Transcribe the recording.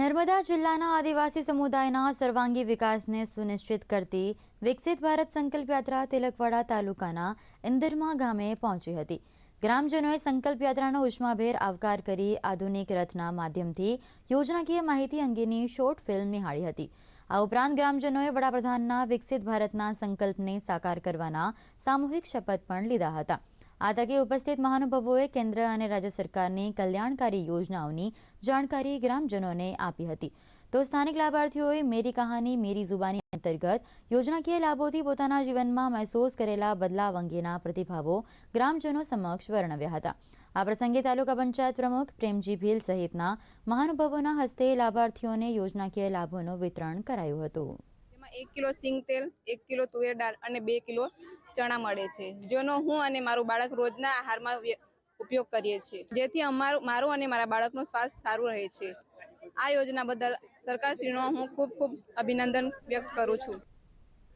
નર્મદા જિલ્લાના આદિવાસી સમુદાયના સર્વાંગી વિકાસને સુનિશ્ચિત કરતી વિકસિત ભારત સંકલ્પ યાત્રા તિલકવાડા તાલુકાના ઇન્દરમા ગામે પહોંચી હતી. ગ્રામજનોએ સંકલ્પ યાત્રાનો ઉષ્માભેર આવકાર કરી આધુનિક રથના માધ્યમથી યોજનાકીય માહિતી અંગેની શોર્ટ ફિલ્મ નિહાળી હતી. આ ઉપરાંત ગ્રામજનોએ વડાપ્રધાનના વિકસિત ભારતના સંકલ્પને સાકાર કરવાના સામૂહિક શપથ પણ લીધા હતા. આ તકે ઉપસ્થિત મહાનુભાવોએ કેન્દ્ર અને રાજ્ય સરકારની કલ્યાણકારી યોજનાઓની જાણકારી ગ્રામજનોને આપી હતી. તો સ્થાનિક લાભાર્થીઓએ મેરી કહાની, મેરી જુબાની અંતર્ગત યોજનાકીય લાભોથી પોતાના જીવનમાં મહેસૂસ કરેલા બદલાવ અંગેના પ્રતિભાવો ગ્રામજનો સમક્ષ વર્ણવ્યા હતા. આ પ્રસંગે તાલુકા પંચાયત પ્રમુખ પ્રેમજી ભીલ સહિતના મહાનુભાવોના હસ્તે લાભાર્થીઓને યોજનાકીય લાભોનું વિતરણ કરાયું હતું. એક કિલો સિંગ તેલ, એક કિલો તુવેર દાળ અને બે કિલો ચણા મળે છે. જેનો હું અને મારું બાળક રોજના આહારમાં ઉપયોગ કરીએ છીએ. જેથી અમારું, મારું અને મારા બાળકનું સ્વાસ્થ્ય સારું રહે છે. આ યોજના બદલ સરકારશ્રીનો હું ખૂબ ખૂબ અભિનંદન વ્યક્ત કરું છું.